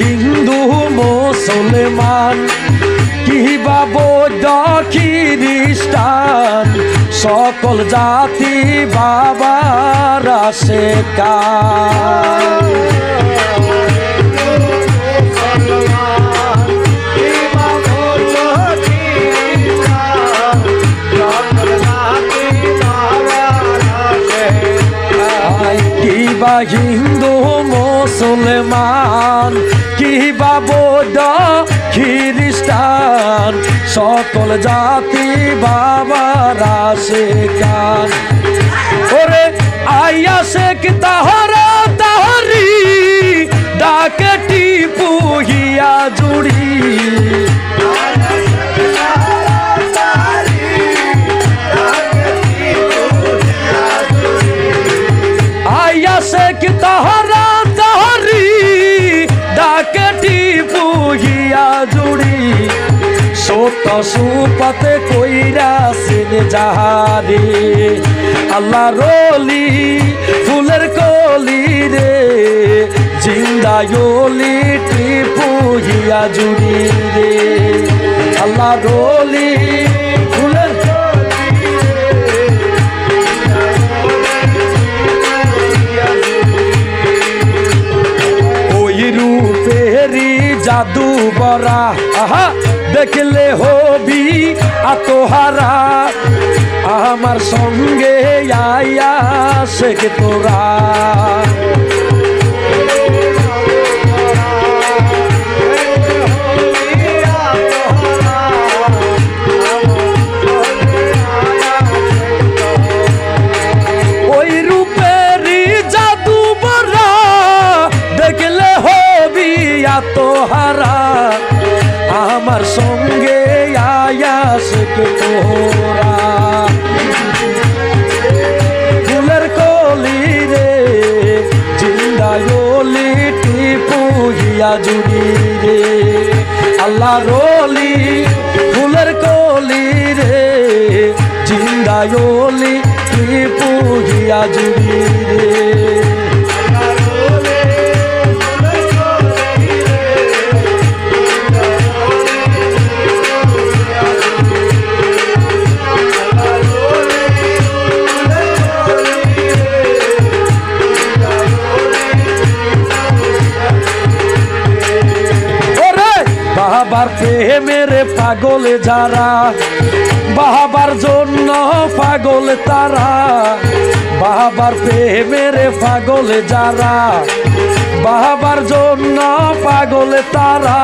হিন্দু মুসলমান কিবা বৌদ্ধ খ্রিস্টান সকল জাতি বাবার আসে কান হিন্দু মুসলমান কিবা বৌদ্ধ খ্রিস্টান? সকল জাতি বাবার আসে সত সুপথে কইরা সিন যাহারে। আল্লাহ রলি ফুলের কলি রে। জিন্দায়লি টিপুহিয়া জুড়ি রে। আল্লাহ রলি ফুলের ওই রূপেরি জাদু বরা। আহা! দেখলে হবি আতহারা। আমার সঙ্গে আয়া শেখ তোরা। ওই সঙ্গে আয়াস ফুলের কলি রে জিন্দায়লি টিপুহিয়া জুড়ি রে। আল্লাহ রলি, ফুলের কলি রে জিন্দায়লি টিপুহিয়া জুড়ি রে। পাগল যারা, বাহাবার জন্য পাগল তারা, বাহাবার প্রেমের পাগল যারা, বাহাবার জন্য পাগল তারা,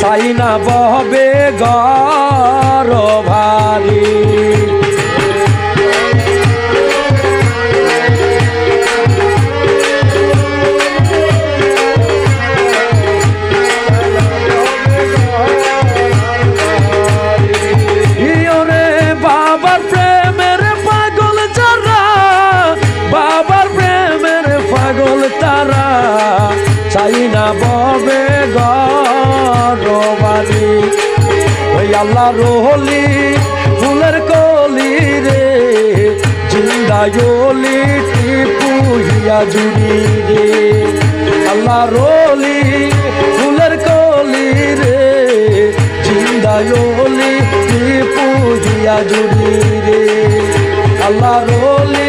সাইনা বহবে গর ভারী আল্লাহ রহলি, ফুলের কলি রে জিন্দায়লি টিপুহিয়া জুড়ি রে। আল্লাহ রলি ফুলের কলি রে জিন্দায়লি টিপুহিয়া জুড়ি রে। আল্লাহ রলি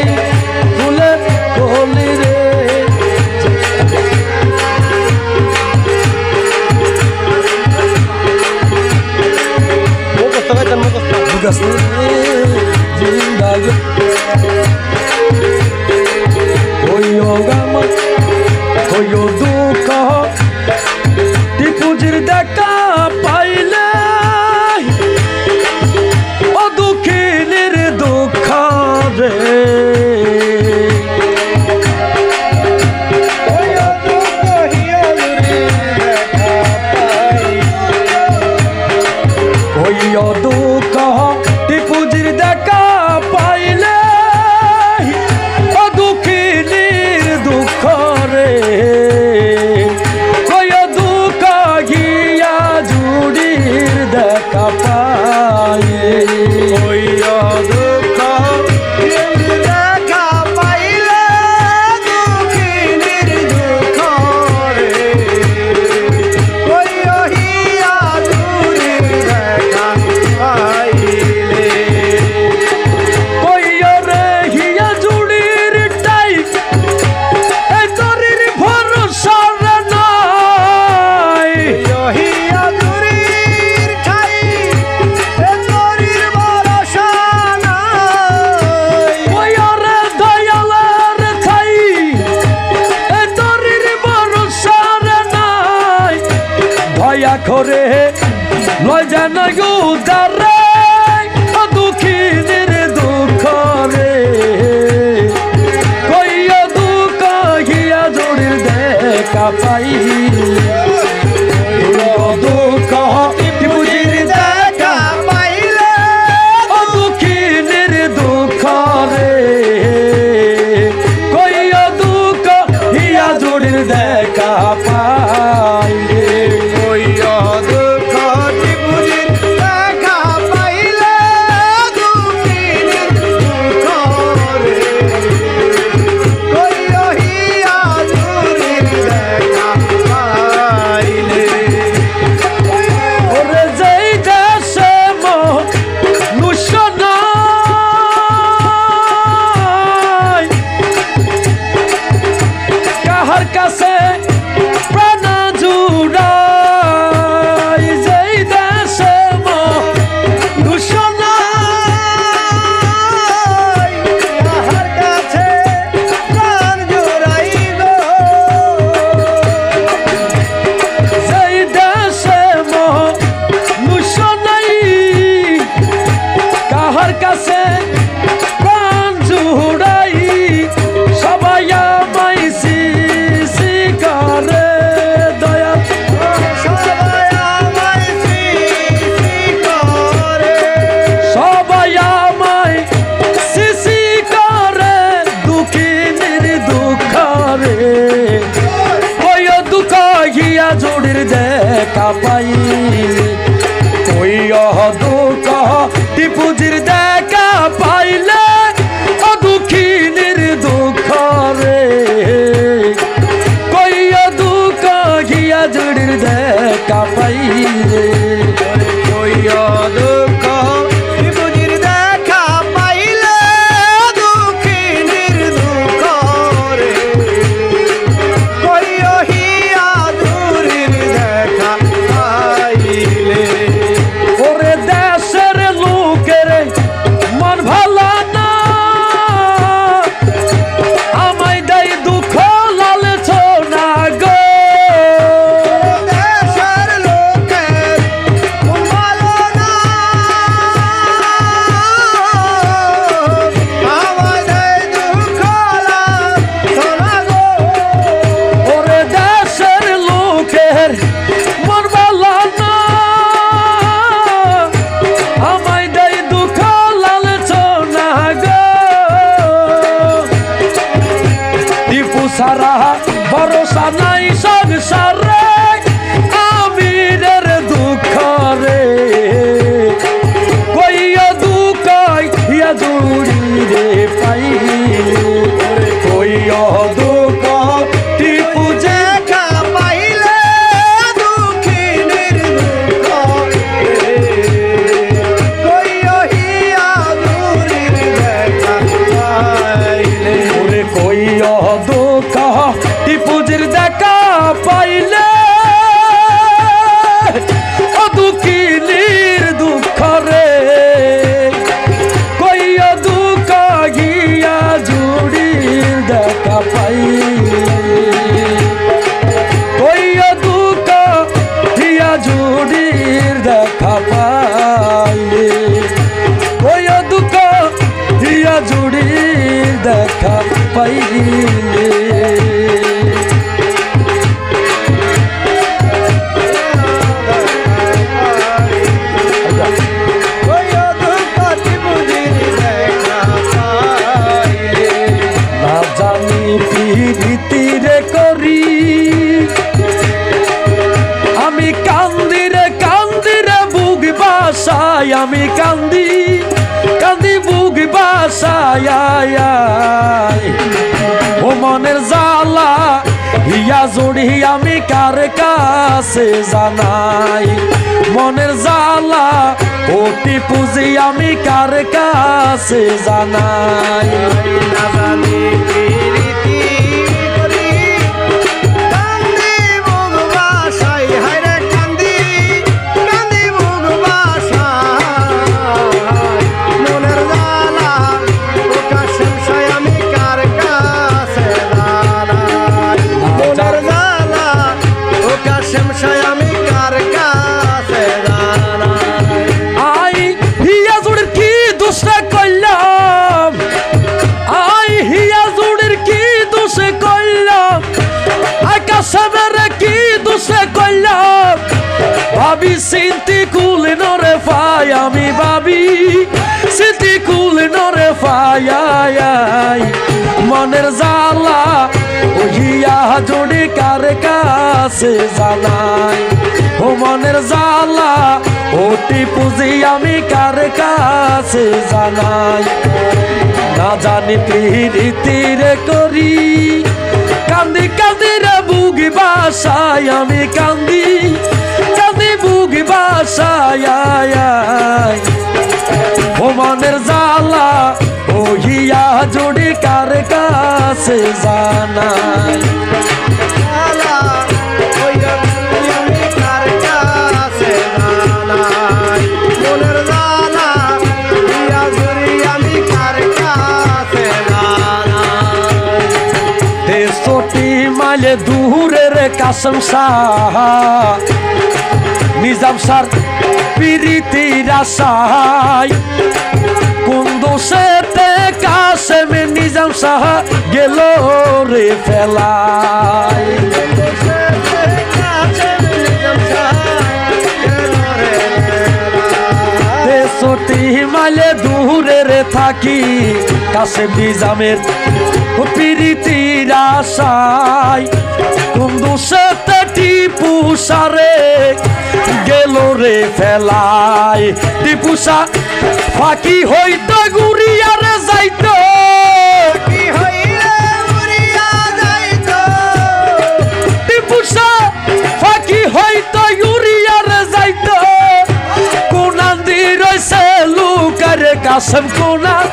just আমি কান্দি কান্দি বুক বাসায় ও মনের জালা হিয়া জড়ি আমি কার কাছে জানাই? মনের জালা অতি পুঁজি আমি কার কাছে জানাই? জানি মনের জ্বালা ওহিয়া জোড়ি কার কাছে জানাই ও মনের জ্বালা, ওটি পুজি আমি কার কাছে জানাই না জানি পিরিতিরে করি, কান্দি কান্দি রে বুগি বাসায়, আমি কান্দি কান্দি বুগি বাসায়। ও মনের জ্বালা ও হিয়া জোড়ি কার কাছে জানাই? দেশটি দূরের কাসম শাহ নিজাম সার পিরিতির আশায়। কোন দোষেতে কাশেমে নিজাম শাহ গেল রে ফেলায়। দেশটি মাইলে দূরের থাকি, কাশেম নিজামের পিরিতির আশায়। কোন দোষেতে টিপু সারে গেল রে ফেলায়। টিপুসা ফাঁকি হইতো গুড়িয়ারে কাসম কোনান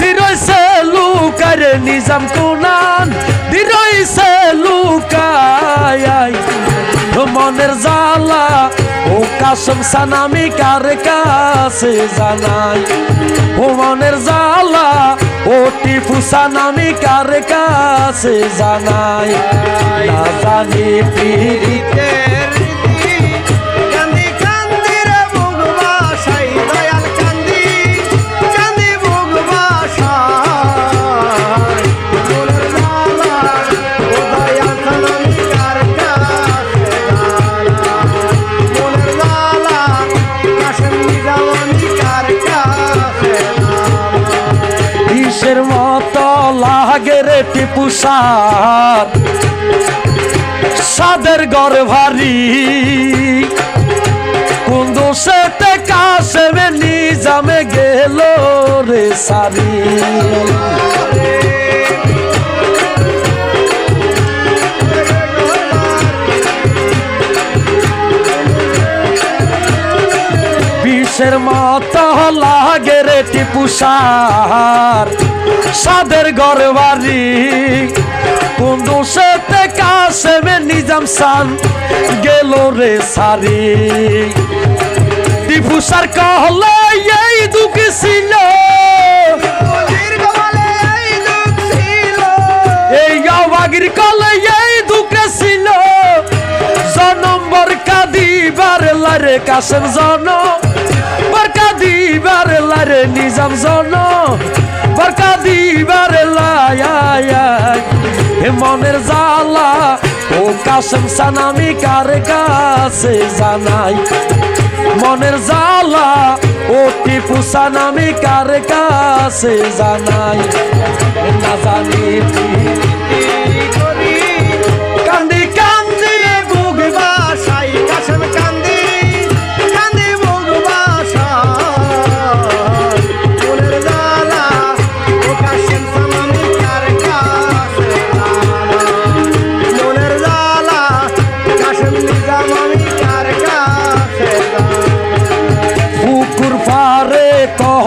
দি রইছে লুকারে নিজাম কোনান দি রইছে লুকায় মনের জ্বালা, ও কাসম সানামি কার কাছে জানাই। ও মনের জ্বালা, ও টিপু সানামি কার কাছে জানাই। না জানি পিড়ি টিপু সার সাদের ঘর ভারী। কোন দোষেতে কাশেমে নিজামে গেল রে সারি। বিষের মতো লাগে রে টিপু সার। সাদের ঘর বাড়ি কোন দোষেতে কাশেমে নিজাম সান গেল রে সারি। টিপু সার কহলে, এই দুঃখ ছিল। এই গাওয়াগির কলে এই দুঃখ ছিল। জনম বরকা দিবার লারে কাশেম জন বরকা দিবার লারে নিজাম জন বরকা দিবার। হে মনের জ্বালা, ও কাশেম সানামি কার কাছে জানাই? মনের জ্বালা, ও টিপু সানামি কার কাছে জানাই? না জানি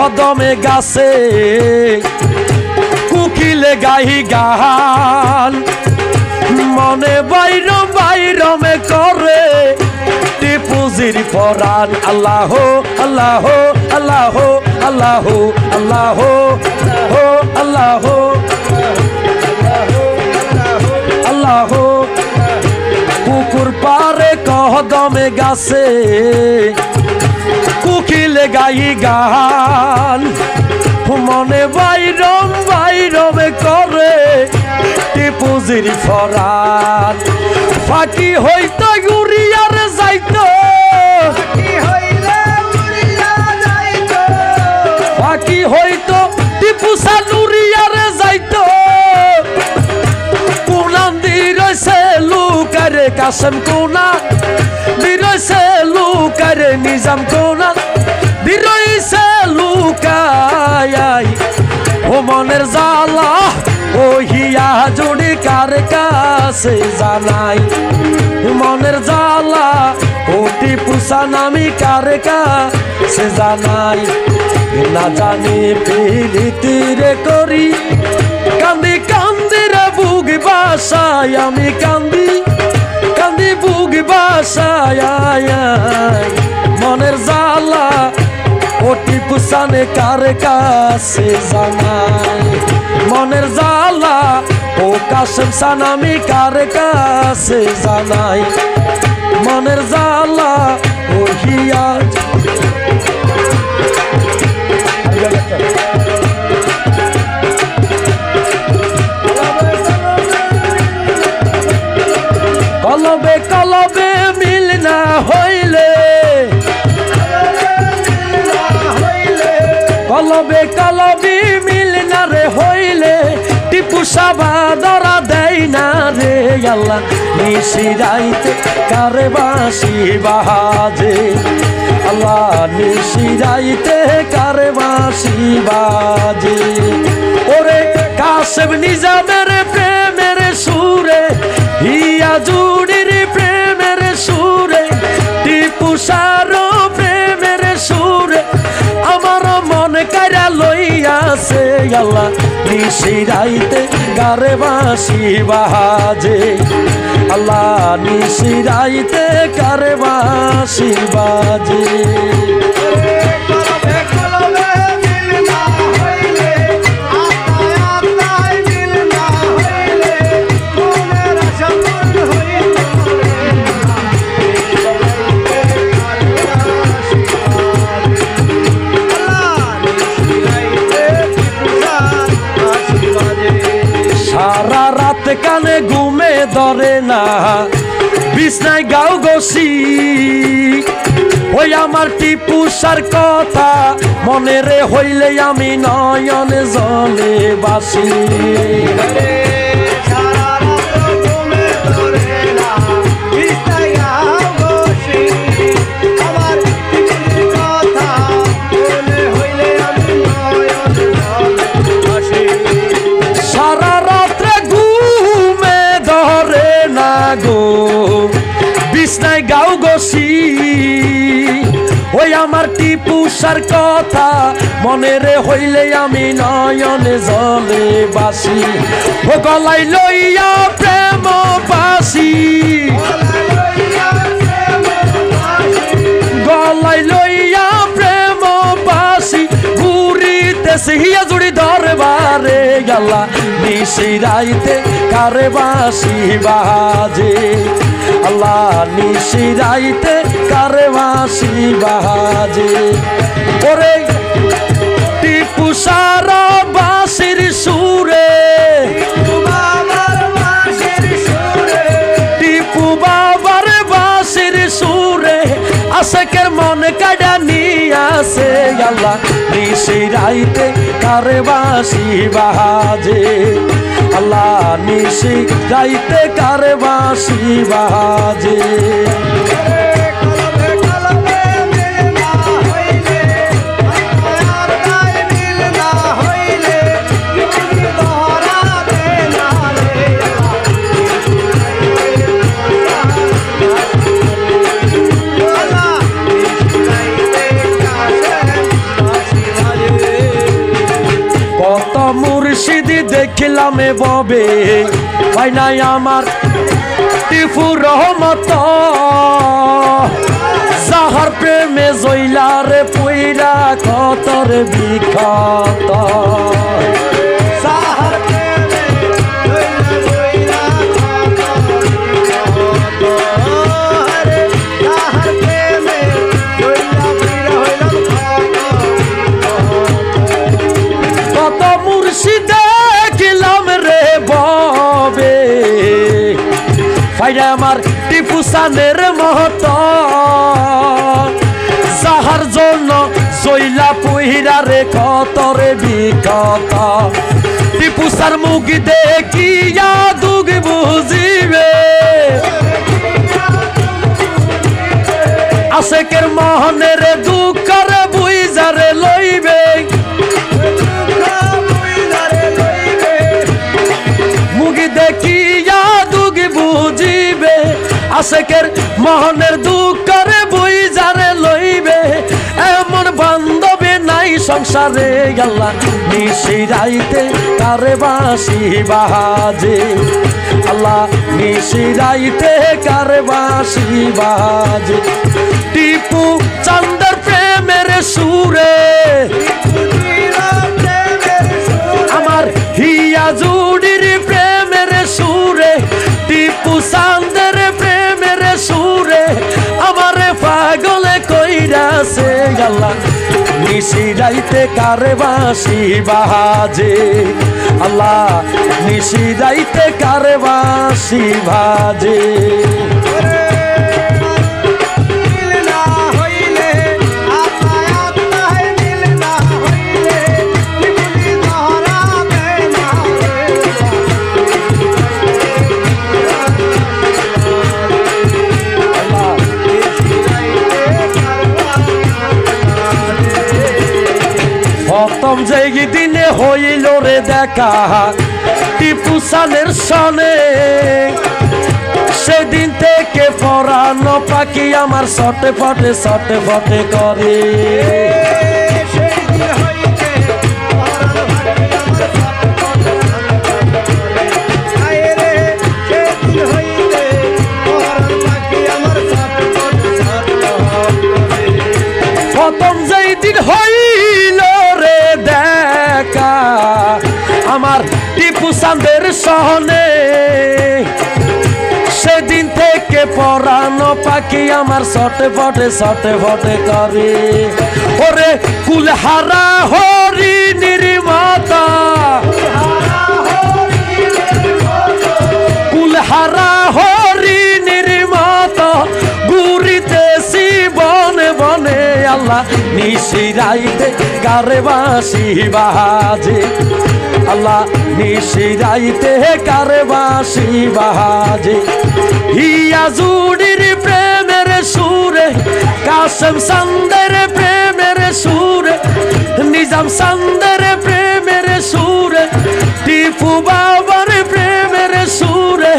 কদমে গাছে কুকিলে গাহি গান। মনে বাইরম বাইরমে করে টিপুজির পরাণ আল্লাহ আল্লাহ আল্লাহ আল্লাহ আল্লাহ আল্লাহ আল্লাহ কুকুর পারে কহদমে গাছে কুকিলে গাই গান। মনে বাইরম বাইরমে করে টিপুজির ফরাত। ফাঁকি হইতে গুড়িয়ারে যাইতো। ফাঁকি হইতো টিপু সালুরিয়ারে যাইতো। কোনান্দি রয়েছে লুকা কাসেম কোনা বিরইছে লুকারে নিজাম কোনা বিরইছে লুকায় ও মনের জ্বালা, ও হিয়া জুড়ি কার কাছে জানাই। মনের জ্বালা, ও টিপুসা নামি কার কাছে জানাই। না জানি পিরিতি রে করি, কান্দি কান্দি রে বুক বাসায় আমি কান্দি। কান্দি বুক বাসায়। মনের জ্বালা ওটি পুসানে কার কাছে জানাই মনের জ্বালা ও কাশেম সানামি কার কাছে জানাই মনের জ্বালা ও হিয়া সাবা ধরা দেয় না রে আল্লাহ নিশি রাইতে কারে বাসি বাজে? আল্লাহ নিশি রাইতে কারে বাসি বাজে? ওরে কাশেম নিজামের প্রেমের সুরে, হিয়া জুড়ির প্রেমের সুরে, টিপু সারো প্রেমের সুরে, আমার মন কারা লইয়াছে আল্লাহ নিশি রাইতে গারে বাসি বাজে। আল্লাহ নিশি রাইতে কারে বাসি বাজে। বিছনায় গাও গসি ওই আমার টিপুষার কথা? মনে রে হইলে আমি নয়নে জলে বাসি। গসি ওই আমার টিপুসার কথা? মনে রে হইলে আমি নয়নে জলে বাসি। ও গলাই লইয়া প্রেম বাসি গলাই লইয়া প্রেম বাসি ঘুরিতেছে দরবারে গেলা নিশি রাইতে কারে বাসি বাজে। আল্লাহ নিশি রাইতে কারে বাসি বাজে। ওরে টিপু সারা বাসির সুরে। টিপু বাবার বাসির সুরে। আশেকের মন কাটা নিয়াছে আল্লাহ নিশি রাইতে কারে বাসি বাজে আল্লাহ নিশি রাইতে কারে বাসি বাজে দেখিলাম খিলামে ববে ভাই নাই আমার টিফু রহমত। সাহার প্রেমে জইলারে পুইরা কতর বিখ্যাত। আমার টিপু সানের মহত সাহার জন্য জৈলা পুহিরা রে কতরে বিকত। টিপু সার দেখিয়া দুগ বুঝিবে। আশেকের মহনের দু আশেকের মহনের দুঃখর বুইজারে লইবে, এমন বান্ধবে নাই সংসারে গেলা। নিশিরাইতে কারে বাসি বাজে। আল্লাহ নিশিরাইতে কারে বাসি বাজে। টিপু চান্দের প্রেমের সুরে, আমার হিয়া জুড়ির প্রেমের সুরে। টিপু চান্দের পাগলে আল্লাহ নিশিরাইতে কারে বাসি বাজে। আল্লাহ নিশিরাইতে কারে বাসি বাজে। প্রথম জায়গি দিনে হইল রে দেখা। টিপু সালের সনে, সেদিন থেকে পরানো পাখি আমার সটে ফটে সটে ফটে করে। সহনে সেদিন থেকে পরানো পাখি আমার সটে ফটে সটে ফটে করে। ওরে কুলহারা হরি নির্মাতা নিশিরাইতে কারে বাসি বাজে। আল্লাহ নিশিরাইতে কারে বাসি বাজে। হিয়া জুড়ির প্রেমের সুরে কাসম সন্দের প্রেমের সুরে, নিজাম সন্দের প্রেমের সুরে, টিপু বাবার প্রেমের সুরে,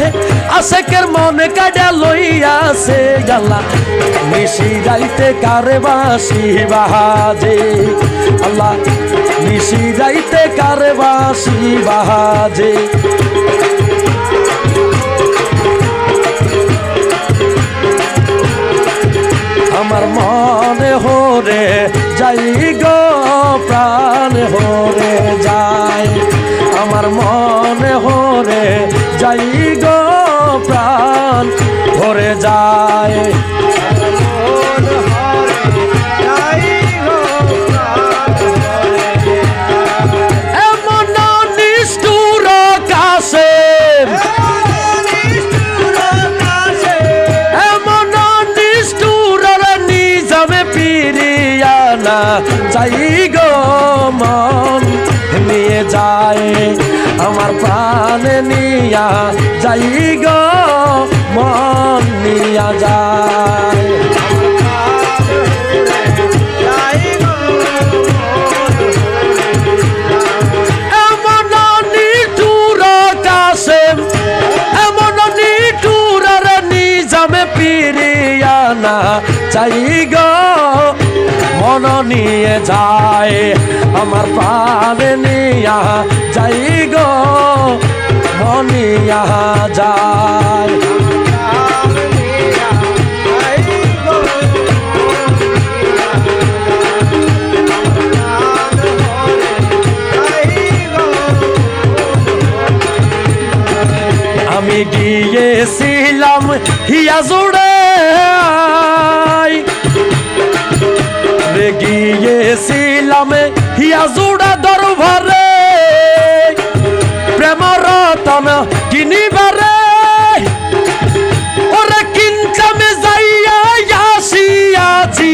আশেকের মনে কাটা লইয়াছে গাল্লা মিশি যাইতে কারে বাসি বাহাজে? আল্লাহ মিশি যাইতে কারে বাসি বাহাজে? আমার মনে হরে যাই গো প্রাণ হরে যাই। আমার মনে যাই গো, মন নিয়া যায় পিরিয়ানা চাই গো, মন নিয়ে যায় আমার প্রাণ নিয়া যাই গো মনিয়া যায় আমি গিয়েছিলাম হিয়া জুড়ে রে গিয়েছিলাম হিয়া জুড়ে রতন কিনিবারে, ওরে কিনচামে যাইয়া আসিয়াছি।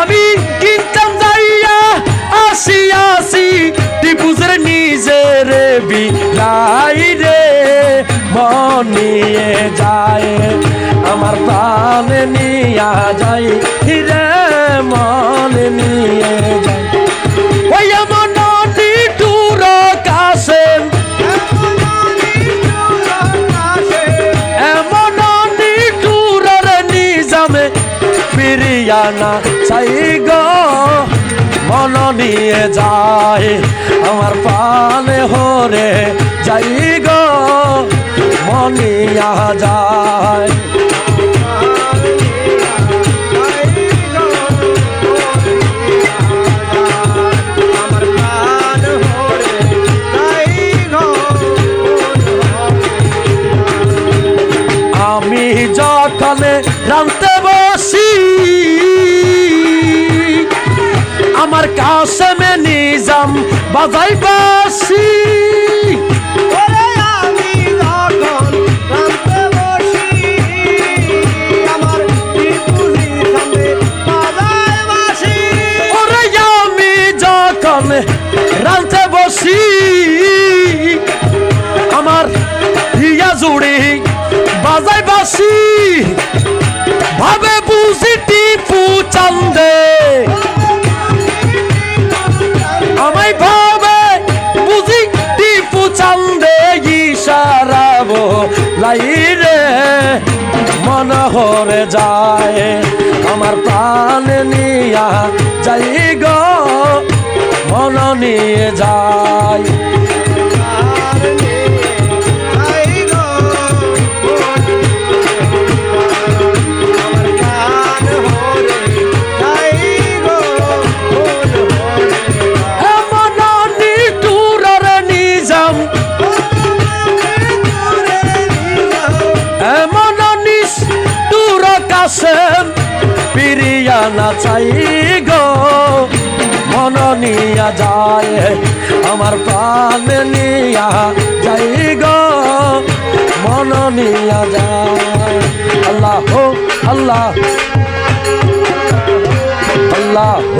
আমি কিনতাম যাইয়া আসিয়াছি টিপুজের নিজের বিলাই রে, মন নিয়ে যায়, আমার প্রাণে নিয়া যাই হিরে মনে নিয়ে যাই বিরিয়ানা চাই গো, মন নিয়ে যায় আমার পানে হরে যাই গো মনিয়া যায় আমি যখন রানতে বসি আমার কাশেমে নিজাম বাজাই বাসি। আমার হিয়া জুড়ি বাজাই বাসি ভাবে বুঝি টিপু চান্দে। ইশারাবো লাই রে মন হরে যায় আমার প্রাণ নিয়া যাই গো মন নিয়ে যায়। আমার প্রাণ নিয়া যাই গো মন নিয়া যা আল্লাহ আল্লাহ আল্লাহ।